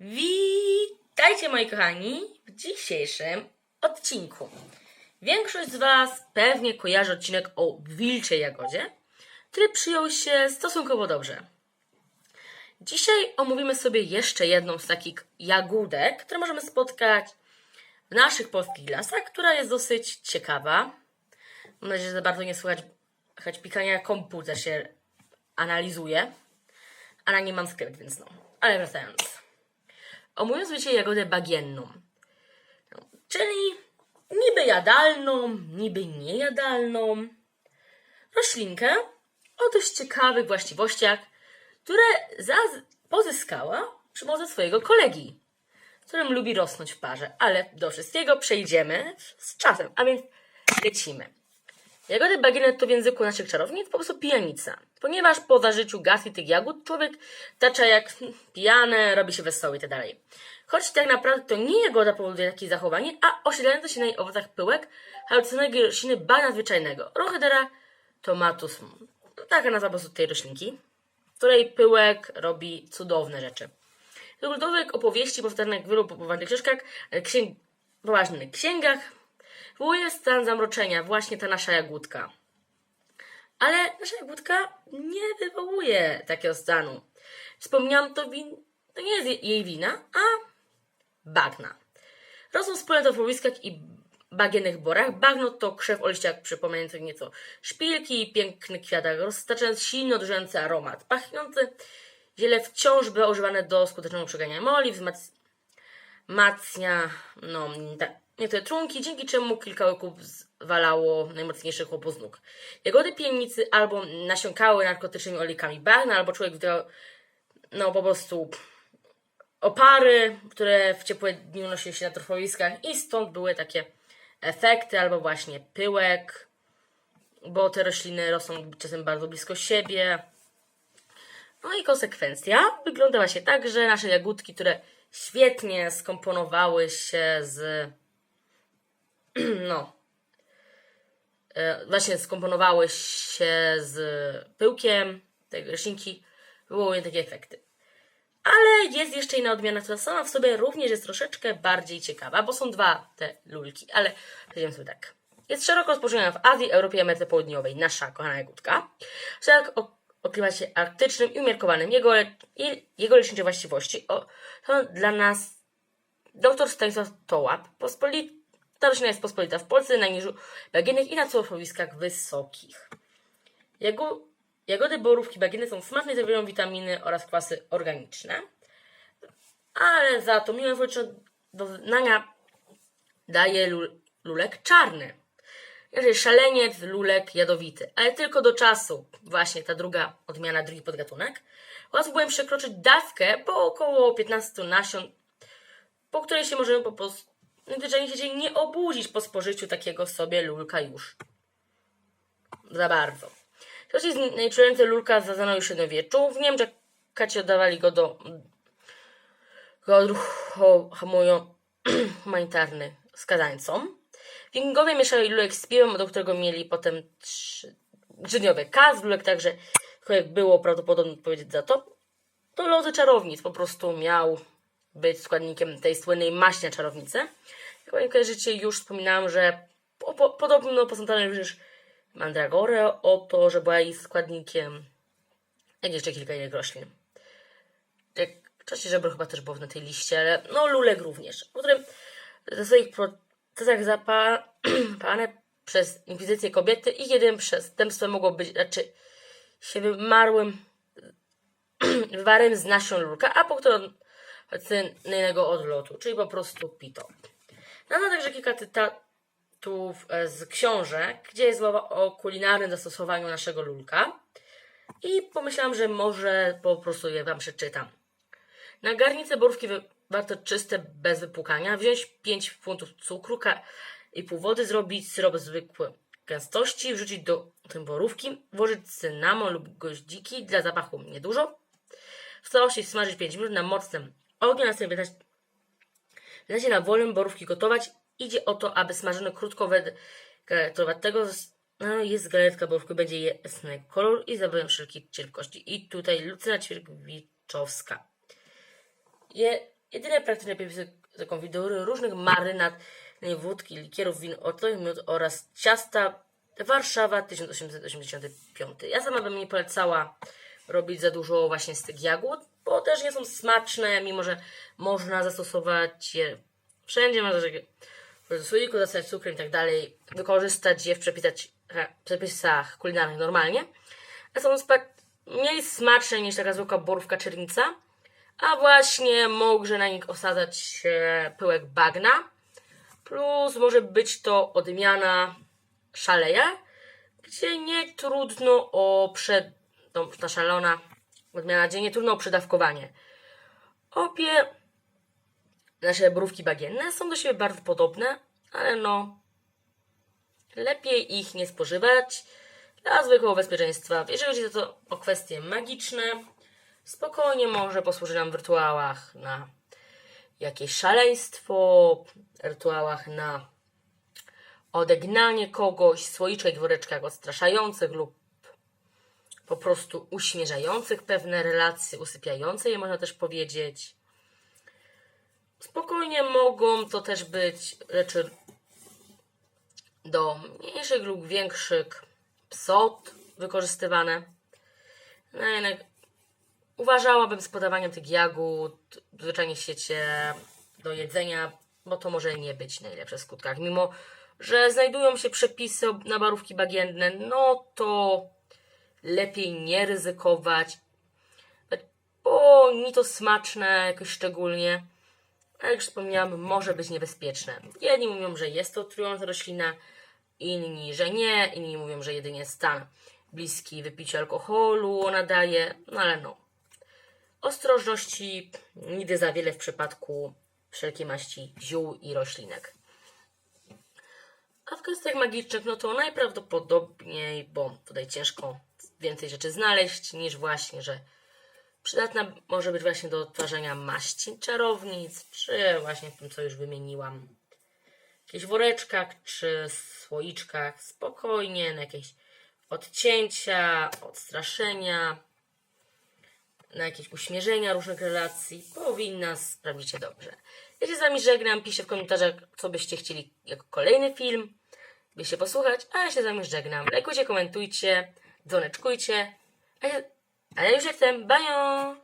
Witajcie moi kochani w dzisiejszym odcinku. Większość z Was pewnie kojarzy odcinek o wilczej jagodzie, który przyjął się stosunkowo dobrze. Dzisiaj omówimy sobie jeszcze jedną z takich jagódek, które możemy spotkać w naszych polskich lasach, która jest dosyć ciekawa. Mam nadzieję, że za bardzo nie słychać, słychać pikania, komputer się analizuje. A na nim mam skrypt, więc no. Ale wracając. Omówiąc dzisiaj jagodę bagienną. No, czyli niby jadalną, niby niejadalną. Roślinkę o dość ciekawych właściwościach, które pozyskała przy pomocy swojego kolegi, którym lubi rosnąć w parze. Ale do wszystkiego przejdziemy z czasem, a więc lecimy. Jagody bagienet to w języku naszych czarownic po prostu pijanica. Ponieważ po zażyciu gazy tych jagód człowiek tacza jak pijany, robi się wesoły i tak. Choć tak naprawdę to nie jagoda powoduje takie zachowanie, a osiedlający się na jej owocach pyłek halucynogennej rośliny bagna zwyczajnego. Rochedera tomatus. Taka nazwa po prostu tej roślinki, której pyłek robi cudowne rzeczy. Z ogólnowych opowieści powtarzanych w wielu popularnych książkach, księg, poważnych księgach, wywołuje stan zamroczenia właśnie ta nasza jagódka. Ale nasza jagódka nie wywołuje takiego stanu. Wspomniałam, to, win, to nie jest je- jej wina, a bagna. Rosną wspólne w połyskach i bagiennych borach. Bagno to krzew o liściach przypominających nieco szpilki i piękny kwiatek, roztaczając silno odżywający aromat. Pachnący ziele wciąż bywa używane do skutecznego przeganiania moli, wzmacnia no, ta, niektóre trunki, dzięki czemu kilka łyków zwalało najmocniejszych chłopów z nóg. Jagody pienicy albo nasiąkały narkotycznymi olejkami bagna, albo człowiek wdał no po prostu opary, które w ciepłe dni unosiły się na torfowiskach i stąd były takie efekty, albo właśnie pyłek, bo te rośliny rosną czasem bardzo blisko siebie. No i konsekwencja wyglądała się tak, że nasze jagódki, które świetnie skomponowały się z no e, właśnie skomponowały się z pyłkiem tej roślinki, wywołują takie efekty. Ale jest jeszcze inna odmiana, która sama w sobie również jest troszeczkę bardziej ciekawa, bo są dwa te lulki, ale powiedzmy sobie tak. Jest szeroko rozpowszechniona w Azji, Europie i Ameryce Południowej, nasza kochana jagódka. Szereg o, o klimacie arktycznym i umiarkowanym. Jego, le, jego lecznicze właściwości o, to dla nas dr Stanisław Tołap. Pospolita roślina jest pospolita w Polsce, na niżu bagienek i na całkowiskach wysokich. Jago, jagody borówki bagienne są smaczne zawierają witaminy oraz kwasy organiczne. Ale za to miłe doznania daje lul, lulek czarny. Jeżeli szaleniec, lulek jadowity, ale tylko do czasu. Właśnie ta druga odmiana, drugi podgatunek. Łatwo byłem przekroczyć dawkę po około 15 nasion, po której się możemy po prostu zwyczajnie się nie obudzić po spożyciu takiego sobie lulka już. Za bardzo. Choć jest najprzyjemniejszy lulka zazano już w średniowieczu. W Niemczech kaci oddawali go do odruchu hamują humanitarny skazańcom. Wingowie mieszali lulek z piwem, do którego mieli potem trzy- trzydniowy kas. Lulek także, jak było prawdopodobnie odpowiedzieć za to, to lozy czarownic po prostu miał być składnikiem tej słynnej maści na czarownicę. Jak Panie kojarzycie, już wspominałam, że po, po, podobno posądzano również mandragorę o to, że była jej składnikiem, jak jeszcze kilka innych roślin. Jak wcześniej żebro chyba też było na tej liście, ale no lulek również, w którym ze swoich procesach zapalane przez inkwizycję kobiety i jednym przestępstwem mogło być raczej się wymarłym wywarem z nasion lulka, a punktowanego odlotu, czyli po prostu pito. Znam także kilka cytatów e, z książek, gdzie jest mowa o kulinarnym zastosowaniu naszego lulka i pomyślałam, że może po prostu je Wam przeczytam. Na garnicę borówki warto czyste, bez wypłukania, wziąć 5 funtów cukru i pół wody, zrobić syrop zwykłej gęstości, wrzucić do tej borówki, włożyć cynamon lub goździki dla zapachu niedużo, w całości smażyć 5 minut na mocnym ogniu, następnie wydać Dajcie na wolnym borówki gotować. Idzie o to, aby smażone krótko wegetować tego no, jest galetka borówki, będzie jasny kolor i zabawią wszelkie cierpkości. I tutaj Lucyna Ćwierkowiczowska. Je, Jedyne praktyczne przepisy to konfitury różnych marynat, wódki, likierów, win, otowych miód oraz ciasta Warszawa 1885. Ja sama bym nie polecała robić za dużo właśnie z tych jagód, bo też nie są smaczne, mimo że można zastosować je wszędzie, można do słoiku, dostać cukrem i tak dalej, wykorzystać je w przepisach, przepisach kulinarnych normalnie. A są mniej smaczne niż taka zwykła borówka czernica, a właśnie może na nich osadzać pyłek bagna, plus może być to odmiana szaleja, gdzie nie trudno o przed... Ta szalona odmiana, gdzie nie trudno o przedawkowanie. Obie nasze borówki bagienne są do siebie bardzo podobne, ale no lepiej ich nie spożywać dla zwykłego bezpieczeństwa. Jeżeli chodzi to o kwestie magiczne, spokojnie może posłuży nam w rytuałach na jakieś szaleństwo, rytuałach na odegnanie kogoś, słoiczek woreczkach odstraszających lub po prostu uśmierzających pewne relacje, usypiające je można też powiedzieć. Spokojnie mogą to też być rzeczy do mniejszych lub większych psot wykorzystywane. No jednak uważałabym z podawaniem tych jagód zwyczajnie w do jedzenia, bo to może nie być najlepsze w skutkach. Mimo, że znajdują się przepisy na barówki bagienne, no to lepiej nie ryzykować, bo ni to smaczne jakoś szczególnie, a jak już wspomniałam, może być niebezpieczne. Jedni mówią, że jest to trująca roślina, inni, że nie, inni mówią, że jedynie stan bliski wypiciu alkoholu ona daje, no ale no. Ostrożności nigdy za wiele w przypadku wszelkiej maści ziół i roślinek. A w kwestiach magicznych, no to najprawdopodobniej, bo tutaj ciężko więcej rzeczy znaleźć, niż właśnie, że przydatna może być właśnie do odtwarzania maści czarownic, czy właśnie w tym, co już wymieniłam, jakichś woreczkach, czy słoiczkach, spokojnie, na jakieś odcięcia, odstraszenia, na jakieś uśmierzenia różnych relacji, powinna sprawdzić się dobrze. Ja się z Wami żegnam, piszcie w komentarzach, co byście chcieli jako kolejny film, byście posłuchać, a ja się z Wami żegnam. Lajkujcie, komentujcie, dzwoneczkujcie, a ja, a ja już jestem, bajo!